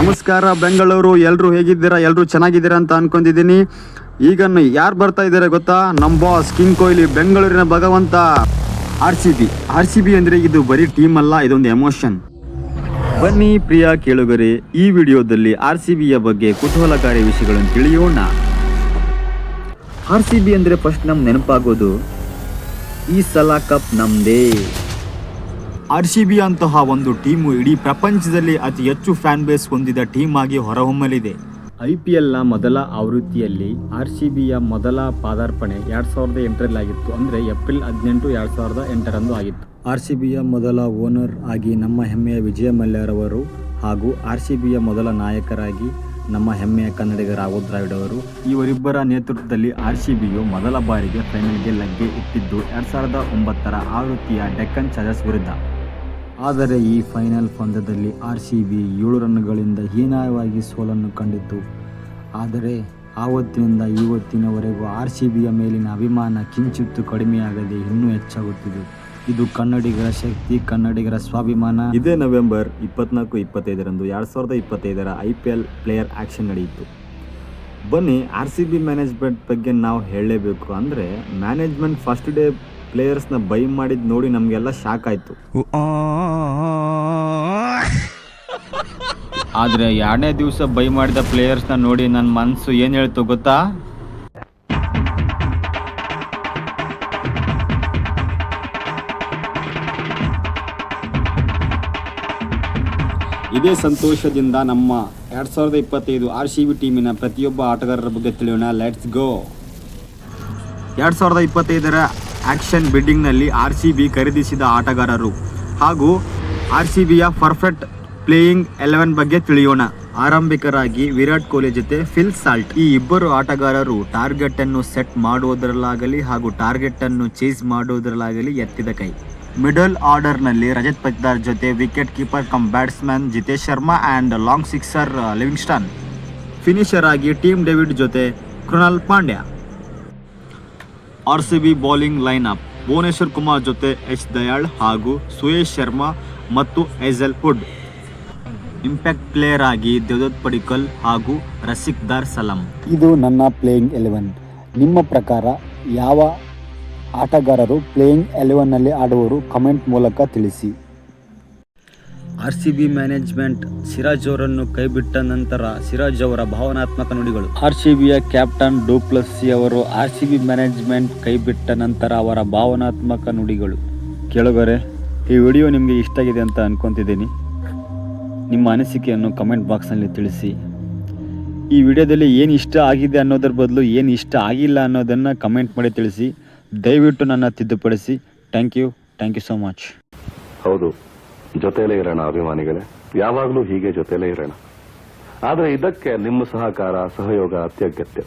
ನಮಸ್ಕಾರ, ಬೆಂಗಳೂರು. ಎಲ್ಲರೂ ಹೇಗಿದ್ದೀರಾ? ಎಲ್ಲರೂ ಚೆನ್ನಾಗಿದ್ದೀರಾ ಅಂತ ಅನ್ಕೊಂಡಿದ್ದೀನಿ. ಈಗ ಯಾರು ಬರ್ತಾ ಇದ್ದಾರೆ ಗೊತ್ತಾ? ನಮ್ಮ ಬಾಸ್ ಕಿಂಗ್ ಕೊಹ್ಲಿ, ಬೆಂಗಳೂರಿನ ಭಗವಂತ. R C B. R C B ಅಂದರೆ ಇದು ಬರೀ ಟೀಮ್ ಅಲ್ಲ, ಇದೊಂದು ಎಮೋಷನ್ ಬನ್ನಿ ಪ್ರಿಯ ಕೇಳುಗರೆ, ಈ ವಿಡಿಯೋದಲ್ಲಿ ಆರ್ ಸಿ ಬಿಯ ಬಗ್ಗೆ ಕುತೂಹಲಕಾರಿ ವಿಷಯಗಳನ್ನು ತಿಳಿಯೋಣ. ಆರ್ ಸಿ ಬಿ ಅಂದರೆ ಫಸ್ಟ್ ನಮ್ಮ ನೆನಪಾಗೋದು, ಈ ಸಲ ಕಪ್ ನಮ್ದೇ. ಆರ್ ಸಿ ಬಿ ಅಂತಹ ಒಂದು ಟೀಮು ಇಡೀ ಪ್ರಪಂಚದಲ್ಲಿ ಅತಿ ಹೆಚ್ಚು ಫ್ಯಾನ್ ಬೇಸ್ ಹೊಂದಿದ ಟೀಮ್ ಆಗಿ ಹೊರಹೊಮ್ಮಲಿದೆ. ಐ ಪಿ ಎಲ್ನ ಮೊದಲ ಆವೃತ್ತಿಯಲ್ಲಿ ಆರ್ ಸಿ ಬಿಯ ಮೊದಲ ಪಾದಾರ್ಪಣೆ ಎರಡು ಸಾವಿರದ ಎಂಟರಲ್ಲಾಗಿತ್ತು. ಅಂದರೆ ಏಪ್ರಿಲ್ ಹದಿನೆಂಟು ಎರಡು ಸಾವಿರದ ಎಂಟರಂದು ಆಗಿತ್ತು. ಆರ್ ಸಿ ಬಿಯ ಮೊದಲ ಓನರ್ ಆಗಿ ನಮ್ಮ ಹೆಮ್ಮೆಯ ವಿಜಯ ಮಲ್ಯರವರು ಹಾಗೂ ಆರ್ ಸಿ ಬಿಯ ಮೊದಲ ನಾಯಕರಾಗಿ ನಮ್ಮ ಹೆಮ್ಮೆಯ ಕನ್ನಡಿಗ ರಾಹುಲ್ ದ್ರಾವಿಡ್ ಅವರು ಇವರಿಬ್ಬರ ನೇತೃತ್ವದಲ್ಲಿ ಆರ್ ಸಿ ಬಿಯು ಮೊದಲ ಬಾರಿಗೆ ಫೈನಲ್ಗೆ ಲಗ್ಗೆ ಇಟ್ಟಿದ್ದು ಎರಡು ಸಾವಿರದ ಒಂಬತ್ತರ ಆವೃತ್ತಿಯ ಡೆಕ್ಕನ್ ಚಾರ್ಜರ್ಸ್ ವಿರುದ್ಧ ಆದರೆ ಈ ಫೈನಲ್ ಪಂದ್ಯದಲ್ಲಿ ಆರ್ ಸಿ ಬಿ ಏಳು ರನ್ಗಳಿಂದ ಹೀನಾಯವಾಗಿ ಸೋಲನ್ನು ಕಂಡಿತು ಆದರೆ ಆವತ್ತಿನಿಂದ ಇವತ್ತಿನವರೆಗೂ ಆರ್ ಸಿ ಬಿಯ ಮೇಲಿನ ಅಭಿಮಾನ ಕಿಂಚಿತ್ತು ಕಡಿಮೆಯಾಗದೆ ಇನ್ನೂ ಹೆಚ್ಚಾಗುತ್ತಿದೆ. ಇದು ಕನ್ನಡಿಗರ ಶಕ್ತಿ, ಕನ್ನಡಿಗರ ಸ್ವಾಭಿಮಾನ. ಇದೇ ನವೆಂಬರ್ ಇಪ್ಪತ್ನಾಲ್ಕು, ಇಪ್ಪತ್ತೈದರಂದು ಎರಡು ಸಾವಿರದ ಇಪ್ಪತ್ತೈದರ I P L player auction ನಡೆಯಿತು. ಬನ್ನಿ ಆರ್ ಸಿ ಬಿ ಮ್ಯಾನೇಜ್ಮೆಂಟ್ ಬಗ್ಗೆ ನಾವು ಹೇಳಲೇಬೇಕು. ಅಂದರೆ ಮ್ಯಾನೇಜ್ಮೆಂಟ್ ಫಸ್ಟ್ ಡೇ ಪ್ಲೇಯರ್ಸ್ನ ಬೈ ಮಾಡಿದ್ದು ನೋಡಿ ನಮಗೆಲ್ಲ ಶಾಕ್ ಆಯ್ತು. ಆದರೆ ಎರಡನೇ ದಿವಸ ಬೈ ಮಾಡಿದ ಪ್ಲೇಯರ್ಸ್ನ ನೋಡಿ ನನ್ನ ಮನಸ್ಸು ಏನು ಹೇಳ್ತು ಗೊತ್ತಾ? ಇದೇ ಸಂತೋಷದಿಂದ ನಮ್ಮ ಎರಡು ಸಾವಿರದ ಇಪ್ಪತ್ತೈದು ಆರ್ ಸಿ ಬಿ ಟೀಮಿನ ಪ್ರತಿಯೊಬ್ಬ ಆಟಗಾರರ ಬಗ್ಗೆ ತಿಳಿಯೋಣ. ಲೆಟ್ಸ್ ಗೋ ಎರಡು ಸಾವಿರದ ಇಪ್ಪತ್ತೈದರ ಆಕ್ಷನ್ ಬಿಡ್ಡಿಂಗ್ನಲ್ಲಿ ಆರ್ ಸಿ ಬಿ ಖರೀದಿಸಿದ ಆಟಗಾರರು. ಹಾಗೂ ಆರ್ ಸಿ ಬಿಯ ಪರ್ಫೆಕ್ಟ್ ಪ್ಲೇಯಿಂಗ್ ಎಲೆವೆನ್ ಬಗ್ಗೆ ತಿಳಿಯೋಣ. ಆರಂಭಿಕರಾಗಿ ವಿರಾಟ್ ಕೊಹ್ಲಿ ಜೊತೆ ಫಿಲ್ ಸಾಲ್ಟ್. ಈ ಇಬ್ಬರು ಆಟಗಾರರು ಟಾರ್ಗೆಟ್ ಅನ್ನು ಸೆಟ್ ಮಾಡುವುದರಲ್ಲಾಗಲಿ ಹಾಗೂ ಟಾರ್ಗೆಟ್ ಅನ್ನು ಚೇಸ್ ಮಾಡುವುದರಲ್ಲಾಗಲಿ ಎತ್ತಿದ ಕೈ. ಮಿಡಲ್ ಆರ್ಡರ್ನಲ್ಲಿ ರಜತ್ ಪಟ್ದಾರ್ ಜೊತೆ wicket keeper cum batsman Jitesh Sharma and long sixer Livingstone. Finisher ಆಗಿ ಟೀಮ್ ಡೇವಿಡ್ ಜೊತೆ Krunal Pandya. R C B bowling line up Bhuvneshwar Kumar ಜೊತೆ ಎಚ್ ದಯಾಳ್ ಹಾಗೂ ಸುಯೇಶ್ ಶರ್ಮಾ ಮತ್ತು ಐಜಲ್ ವುಡ್. ಇಂಪ್ಯಾಕ್ಟ್ ಪ್ಲೇಯರ್ ಆಗಿ ದೇವದತ್ ಪಡಿಕಲ್ ಹಾಗೂ ರಸಿಕ್ ದಾರ್ ಸಲಂ. ಇದು ನನ್ನ ಪ್ಲೇಯಿಂಗ್ ಎಲೆವೆನ್. ನಿಮ್ಮ ಪ್ರಕಾರ ಯಾವ ಆಟಗಾರರು ಪ್ಲೇಯಿಂಗ್ ಎಲೆವೆನ್ನಲ್ಲಿ ಆಡುವರು? ಕಮೆಂಟ್ ಮೂಲಕ ತಿಳಿಸಿ. R C B management Siraj ಅವರನ್ನು ಕೈಬಿಟ್ಟ ನಂತರ ಸಿರಾಜ್ ಅವರ ಭಾವನಾತ್ಮಕ ನುಡಿಗಳು. ಆರ್ ಸಿ ಬಿಯ ಕ್ಯಾಪ್ಟನ್ ಡೂಪ್ಲಸ್ಸಿ ಅವರು ಆರ್ ಸಿ ಬಿ ಮ್ಯಾನೇಜ್ಮೆಂಟ್ ಕೈಬಿಟ್ಟ ನಂತರ ಅವರ ಭಾವನಾತ್ಮಕ ನುಡಿಗಳು. ಕೇಳುಗರೆ, ಈ ವಿಡಿಯೋ ನಿಮಗೆ ಇಷ್ಟ ಆಗಿದೆ ಅಂತ ಅನ್ಕೊತಿದ್ದೀನಿ. ನಿಮ್ಮ ಅನಿಸಿಕೆಯನ್ನು ಕಮೆಂಟ್ ಬಾಕ್ಸ್ನಲ್ಲಿ ತಿಳಿಸಿ. ಈ ವಿಡಿಯೋದಲ್ಲಿ ಏನು ಇಷ್ಟ ಆಗಿದೆ ಅನ್ನೋದ್ರ ಬದಲು ಏನು ಇಷ್ಟ ಆಗಿಲ್ಲ ಅನ್ನೋದನ್ನು ಕಮೆಂಟ್ ಮಾಡಿ ತಿಳಿಸಿ. ದಯವಿಟ್ಟು ನನ್ನ ತಿದ್ದುಪಡಿಸಿ. Thank you. Thank you so much. ಹೌದು. ಜೊತೆಲೇ ಇರೋಣ ಅಭಿಮಾನಿಗಳೇ. ಯಾವಾಗಲೂ ಹೀಗೆ ಜೊತೆಲೇ ಇರೋಣ. ಆದರೆ ಇದಕ್ಕೆ ನಿಮ್ಮ ಸಹಕಾರ ಸಹಯೋಗ ಅತ್ಯಗತ್ಯ.